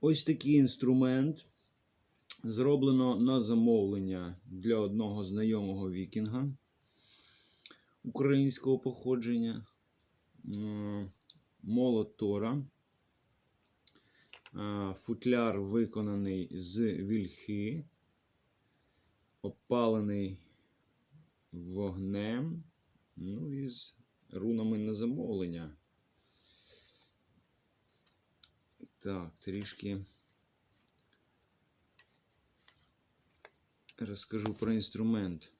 Ось такий інструмент зроблено на замовлення для одного знайомого вікінга українського походження. М, Молот Тора. Е, Футляр виконаний з вільхи, опалений вогнем, ну і з рунами на замовлення. Так, трішки розкажу про інструмент.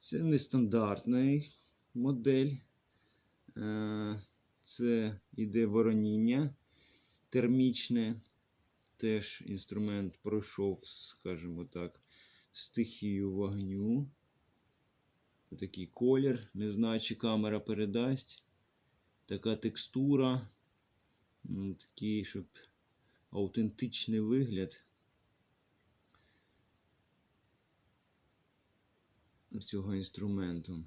Це нестандартний модель. Е, Це іде вороніння термічне. Теж інструмент пройшов, скажімо так, стихію вогню. Такий колір. Не знаю, чи камера передасть. Така текстура. Такий, щоб аутентичний вигляд. цього інструменту.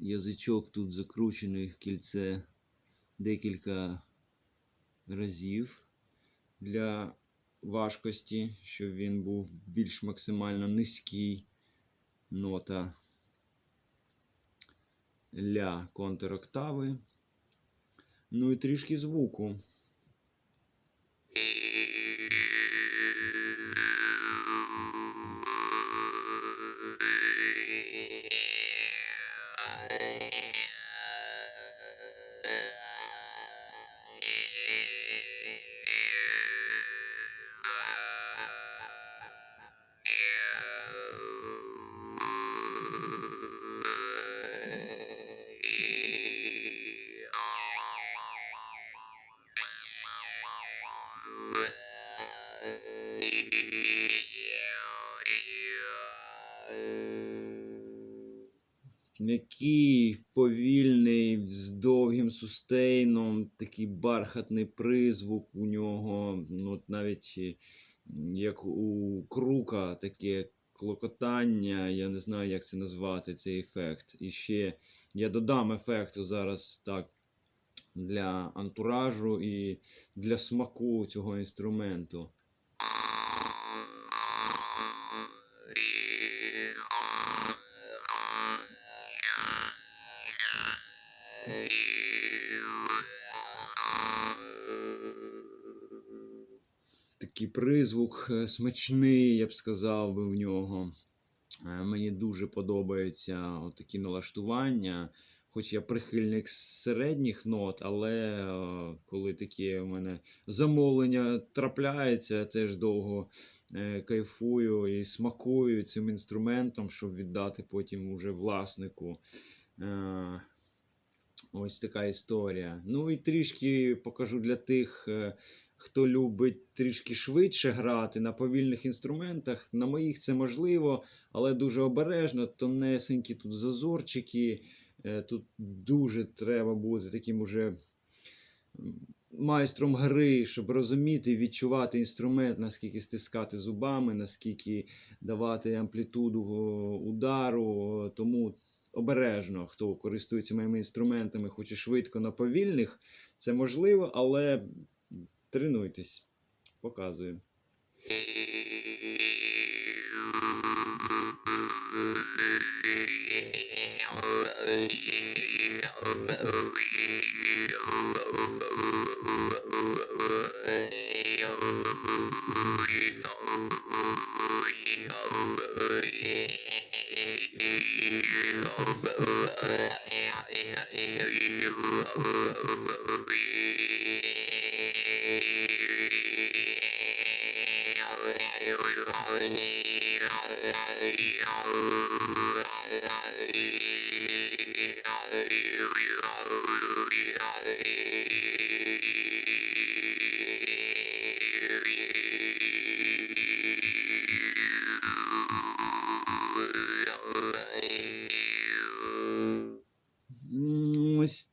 Язичок тут закручений в кільце декілька разів для важкості, щоб він був більш максимально низький. Нота ля контроктави. Ну і трішки звуку. М'який, повільний, з довгим сустейном, такий бархатний призвук у нього. Ну, от навіть е, як у крука, таке клокотання. Я не знаю, як це назвати, цей ефект. І ще я додам ефекту зараз так для антуражу і для смаку цього інструменту. Такий призвук е, смачний, я б сказав би в нього. Е, Мені дуже подобаються такі налаштування. Хоч я прихильник середніх нот, але е, коли такі у мене замовлення трапляється, я теж довго кайфую і смакую цим інструментом, щоб віддати потім уже власнику. Ось така історія. Ну і трішки покажу для тих, хто любить трішки швидше грати на повільних інструментах. На моїх це можливо, але дуже обережно, тонесенькі тут зазорчики. Е, Тут дуже треба бути таким уже майстром гри, щоб розуміти, відчувати інструмент, наскільки стискати зубами, наскільки давати амплітуду удару. Тому обережно, хто користується моїми інструментами, хоче швидко на повільних, це можливо, але тренуйтесь. Показую.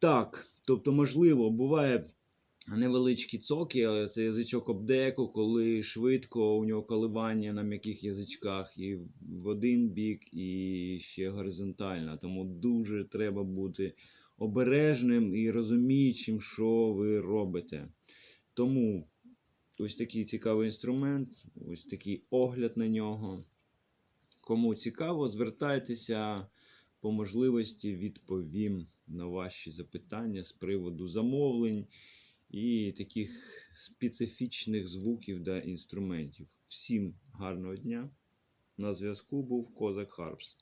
Так. Тобто, можливо, буває невеличкі цоки, але це язичок обдеку, коли швидко у нього коливання на м'яких язичках і в один бік, і ще горизонтально. Тому дуже треба бути обережним і розуміючим, що ви робите. Тому ось такий цікавий інструмент, ось такий огляд на нього. Кому цікаво, звертайтеся по можливості відповім на ваші запитання з приводу замовлень і таких специфічних звуків та інструментів. Всім гарного дня! На зв'язку був Козак Харпс.